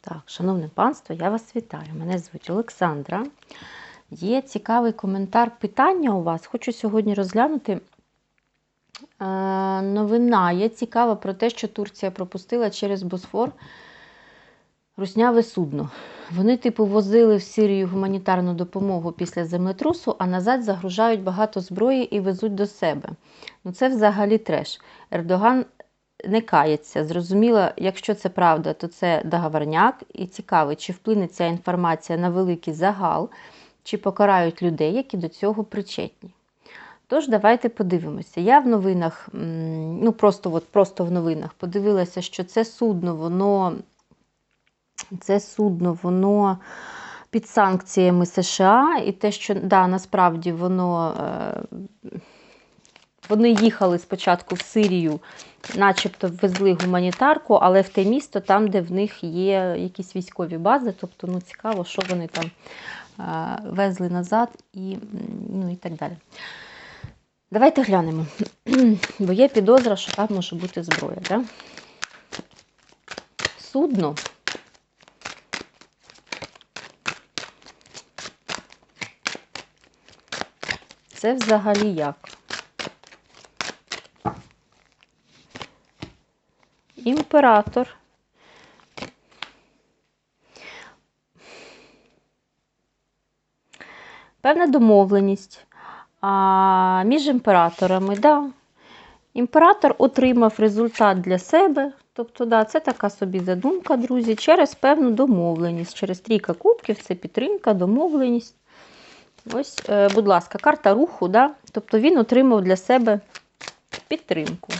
Так, шановне панство, я вас вітаю. Мене звуть Олександра. Є цікавий коментар питання у вас. Хочу сьогодні розглянути. Е, новина є цікава про те, що Турція пропустила через Босфор русняве судно. Вони, типу, возили в Сирію гуманітарну допомогу після землетрусу, а назад загружають багато зброї і везуть до себе. Ну це взагалі треш. Ердоган не кається. Зрозуміло, якщо це правда, то це договорняк. І цікаво, чи вплине ця інформація на великий загал, чи покарають людей, які до цього причетні. Тож, давайте подивимося. Я в новинах, ну просто от, просто в новинах подивилася, що це судно, воно, це судно, воно під санкціями США, і те, що да, насправді воно. Е, вони їхали спочатку в Сирію, начебто везли гуманітарку, але в те місто, там, де в них є якісь військові бази, тобто ну, цікаво, що вони там везли назад і, ну, і так далі. Давайте глянемо. Бо є підозра, що там може бути зброя. Да? Судно. Це взагалі як? Імператор. Певна домовленість а, між імператорами. Да. Імператор отримав результат для себе. Тобто, да, це така собі задумка, друзі, через певну домовленість. Через трійка кубків це підтримка, домовленість. Ось, е, будь ласка, карта руху. Да? Тобто він отримав для себе підтримку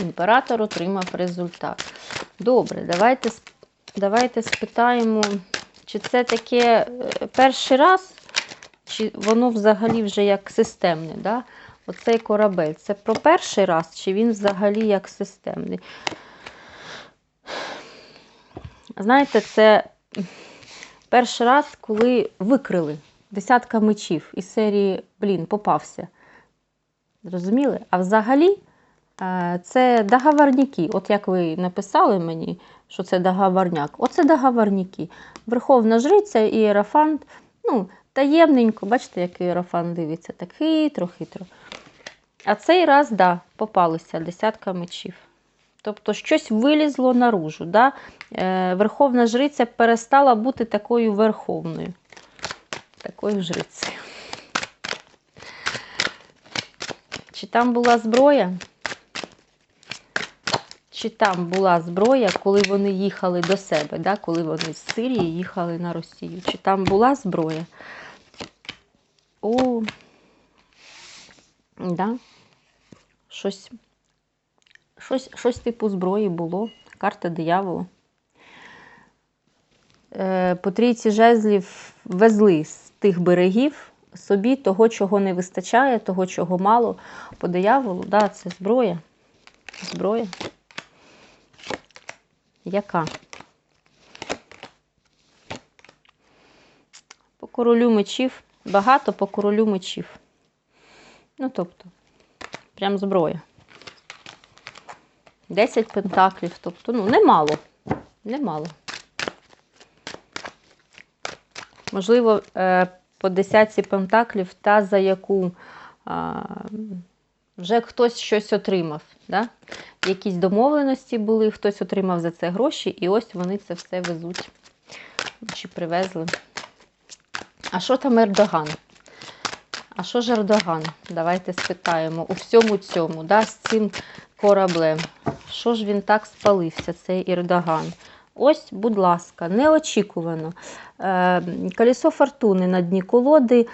імператор отримав результат. Добре, давайте давайте спитаємо, чи це таке е, перший раз, чи воно взагалі вже як системне. Да? Оцей корабель. Це про перший раз, чи він взагалі як системний? Знаєте, це перший раз, коли викрили десятка мечів із серії, блін, попався. Зрозуміли? А взагалі. Е, це договорняки. От як ви написали мені, що це договорняк. Оце договорняки. Верховна жриця і Єрофант, ну, таємненько, бачите, як Єрофант дивиться, так хитро-хитро. А цей раз, да, попалися десятка мечів. Тобто щось вилізло наружу. Да? Е, Верховна жриця перестала бути такою верховною. Такою жрицею. Чи там була зброя? Чи там була зброя, коли вони їхали до себе, да? коли вони з Сирії їхали на Росію. Чи там була зброя? О, да. Щось, щось, щось типу зброї було. Карта дияволу. Е, по трійці жезлів везли з тих берегів собі того, чого не вистачає, того, чого мало. По дияволу, да, це зброя. Зброя. Яка? По королю мечів. Багато по королю мечів. Ну, тобто, прям зброя. 10 пентаклів. Тобто, ну, немало. Немало. Можливо, е, по десятці пентаклів та за яку вже хтось щось отримав. Да? Якісь домовленості були, хтось отримав за це гроші, і ось вони це все везуть чи привезли. А що там Ердоган? А що ж Ердоган? Давайте спитаємо у всьому цьому, да, з цим кораблем. Що ж він так спалився, цей Ердоган? Ось, будь ласка, неочікувано. Е, Колесо фортуни на дні колоди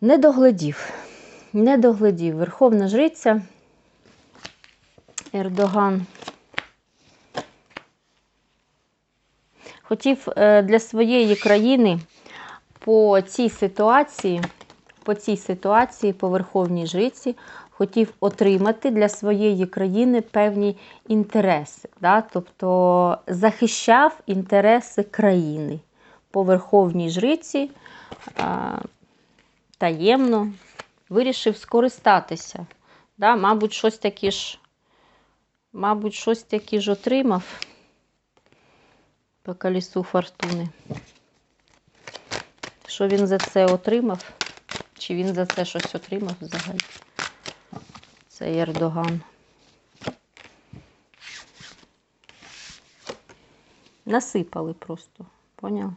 не доглядів не доглядів. Верховна жриця Ердоган. Хотів е, для своєї країни по цій ситуації, по цій ситуації, по Верховній Жриці, хотів отримати для своєї країни певні інтереси. Да? Тобто захищав інтереси країни по Верховній Жриці таємно вирішив скористатися. Да, Мабуть, щось таке ж, мабуть, щось таке ж отримав. по колесу фортуни. Що він за це отримав? Чи він за це щось отримав взагалі? Це Ердоган. Насипали просто. Поняв?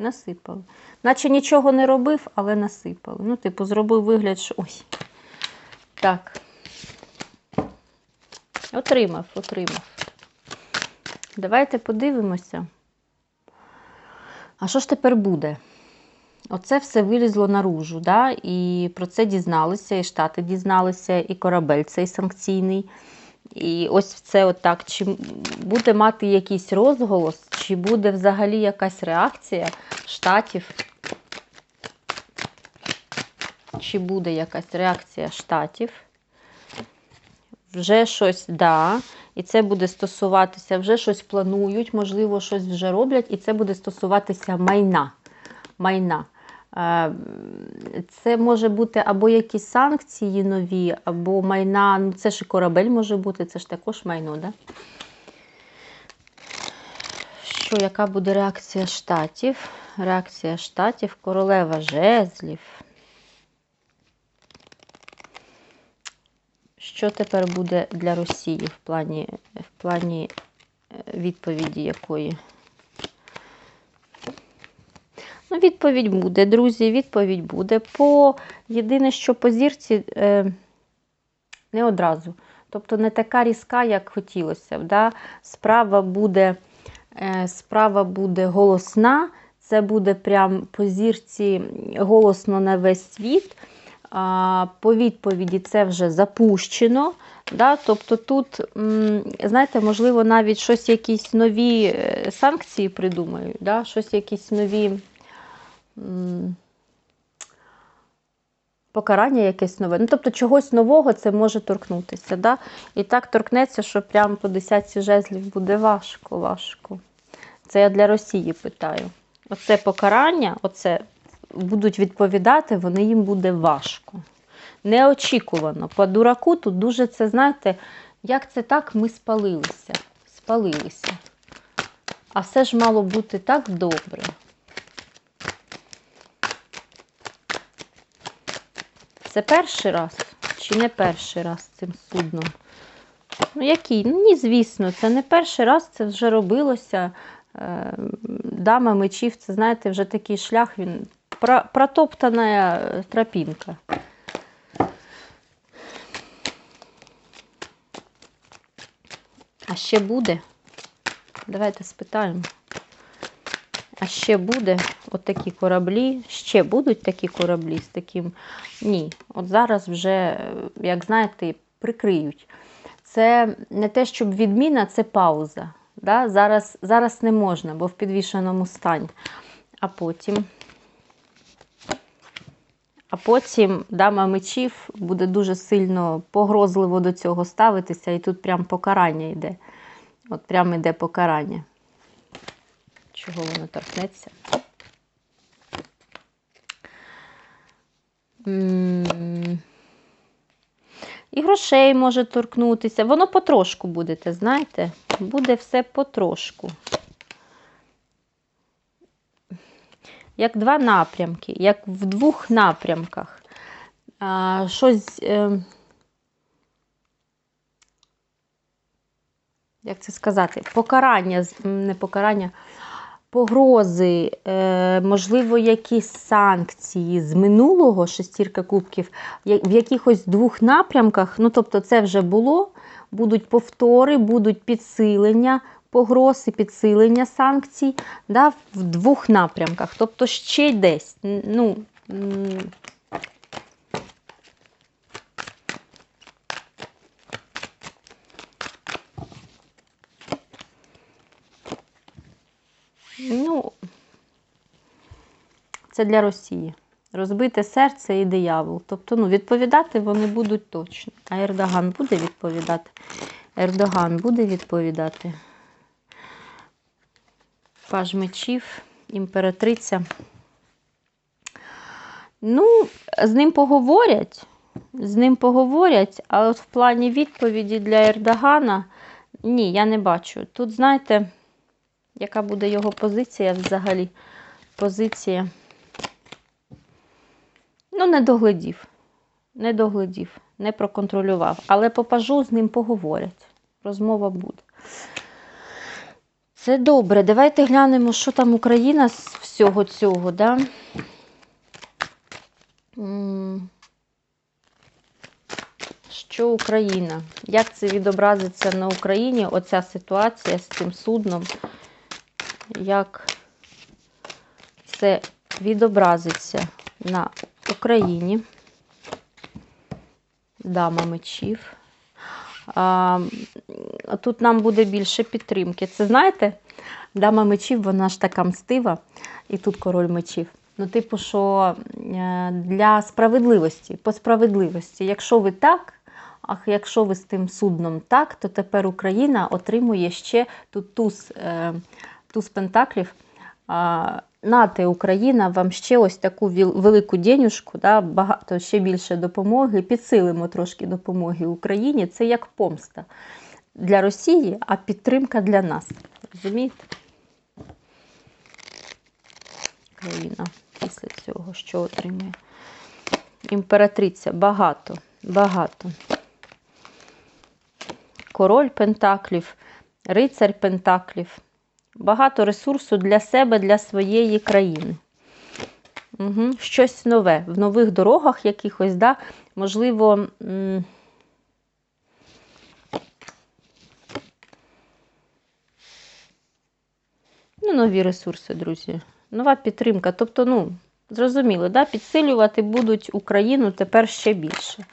Насипали. Наче нічого не робив, але насипали. Ну, типу, зробив вигляд, що ось. Так. Отримав, отримав. Давайте подивимося. А що ж тепер буде? Оце все вилізло наружу, да? і про це дізналися, і Штати дізналися, і корабель цей санкційний. І ось це отак. Чи буде мати якийсь розголос, чи буде взагалі якась реакція штатів? Чи буде якась реакція штатів? Вже щось, да, і це буде стосуватися, вже щось планують, можливо, щось вже роблять, і це буде стосуватися майна. майна. Це може бути або якісь санкції нові, або майна. Ну, це ж і корабель може бути, це ж також майно, да? Що, яка буде реакція штатів? Реакція штатів, королева жезлів. Що тепер буде для Росії в плані, в плані е, відповіді якої? Ну, відповідь буде, друзі, відповідь буде. По єдине, що по зірці е, не одразу. Тобто не така різка, як хотілося. Да? Справа буде, е, справа буде голосна, це буде прям по зірці голосно на весь світ. А, по відповіді це вже запущено. Да? Тобто тут, знаєте, можливо, навіть щось якісь нові е, санкції придумають, да? щось якісь нові покарання якесь нове. Ну, тобто чогось нового це може торкнутися. Да? І так торкнеться, що прямо по десятці жезлів буде важко, важко. Це я для Росії питаю. Оце покарання, оце будуть відповідати, вони їм буде важко. Неочікувано. По дураку тут дуже це, знаєте, як це так, ми спалилися. Спалилися. А все ж мало бути так добре. Це перший раз чи не перший раз цим судном? Ну, який? Ну, ні, звісно, це не перший раз, це вже робилося. Е, Дама мечів, це, знаєте, вже такий шлях, він протоптана е, тропінка. А ще буде? Давайте спитаємо. А ще буде от кораблі, ще будуть такі кораблі з таким. Ні, от зараз вже, як знаєте, прикриють. Це не те, щоб відміна, це пауза. Да? Зараз, зараз не можна, бо в підвішеному стані. А потім. А потім дама мечів буде дуже сильно погрозливо до цього ставитися, і тут прям покарання йде. От прям іде покарання. Чого воно торкнеться? І грошей може торкнутися. Воно потрошку будете, знаєте? Буде все потрошку. Як два напрямки, як в двох напрямках. А, щось. Е, як це сказати? Покарання, не покарання, погрози, е, можливо, якісь санкції з минулого шестірка кубків, в якихось двох напрямках, ну тобто це вже було, будуть повтори, будуть підсилення погроз і підсилення санкцій да, в двох напрямках. Тобто ще десь. Ну, це для Росії. Розбите серце і диявол. Тобто, ну, відповідати вони будуть точно. А Ердоган буде відповідати. Ердоган буде відповідати. Паж мечів, імператриця. Ну, з ним поговорять. З ним поговорять, але от в плані відповіді для Ердогана ні, я не бачу. Тут, знаєте, яка буде його позиція взагалі. Позиція. Ну, не доглядів. Не доглядів, не проконтролював. Але по пажу з ним поговорять. Розмова буде. Це добре. Давайте глянемо, що там Україна з всього цього, да? Що Україна? Як це відобразиться на Україні? Оця ситуація з цим судном? Як це відобразиться на Україні? Дама мечів. А, тут нам буде більше підтримки. Це знаєте, дама мечів, вона ж така мстива, і тут король мечів. Ну, типу, що е, для справедливості, по справедливості, якщо ви так, а якщо ви з тим судном так, то тепер Україна отримує ще тут туз, е, туз пентаклів. А, Нате Україна вам ще ось таку велику денюжку, да, багато ще більше допомоги, підсилимо трошки допомоги Україні. Це як помста для Росії, а підтримка для нас. Розумієте? Країна після цього, що отримує? Імператриця багато, багато. Король Пентаклів, рицарь Пентаклів. Багато ресурсу для себе, для своєї країни. Угу. Щось нове. В нових дорогах якихось, да? можливо. Ну, нові ресурси, друзі. Нова підтримка. Тобто, ну, зрозуміло, да? підсилювати будуть Україну тепер ще більше.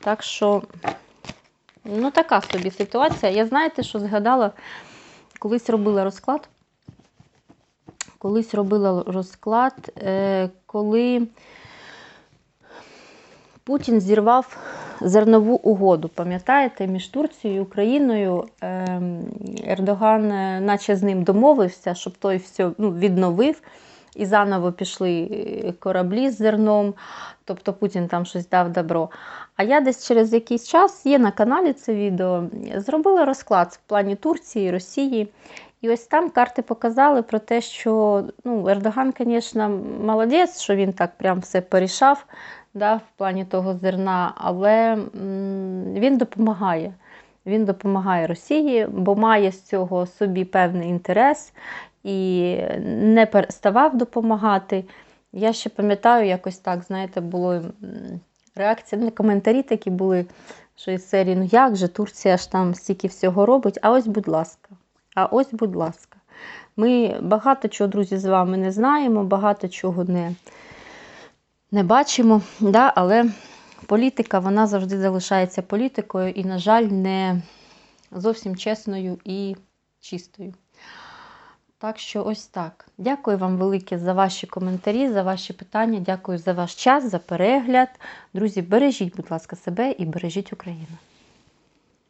Так що, ну, така собі ситуація. Я знаєте, що згадала, колись робила розклад. Колись робила розклад, е, коли Путін зірвав зернову угоду, пам'ятаєте, між Турцією і Україною ем, Ердоган, е, наче з ним домовився, щоб той все ну, відновив. І заново пішли е, кораблі з зерном, тобто Путін там щось дав добро. А я десь через якийсь час є на каналі це відео, зробила розклад в плані Турції, Росії. І ось там карти показали про те, що ну, Ердоган, звісно, молодець, що він так прям все порішав да, в плані того зерна, але він допомагає. Він допомагає Росії, бо має з цього собі певний інтерес і не переставав допомагати. Я ще пам'ятаю, якось так, знаєте, було реакція, ну, коментарі такі були, що із серії, ну як же Турція ж там стільки всього робить, а ось, будь ласка. А ось, будь ласка. Ми багато чого, друзі, з вами не знаємо, багато чого не, не бачимо, да? але політика вона завжди залишається політикою і, на жаль, не зовсім чесною і чистою. Так що ось так. Дякую вам велике за ваші коментарі, за ваші питання. Дякую за ваш час, за перегляд. Друзі, бережіть, будь ласка, себе і бережіть Україну.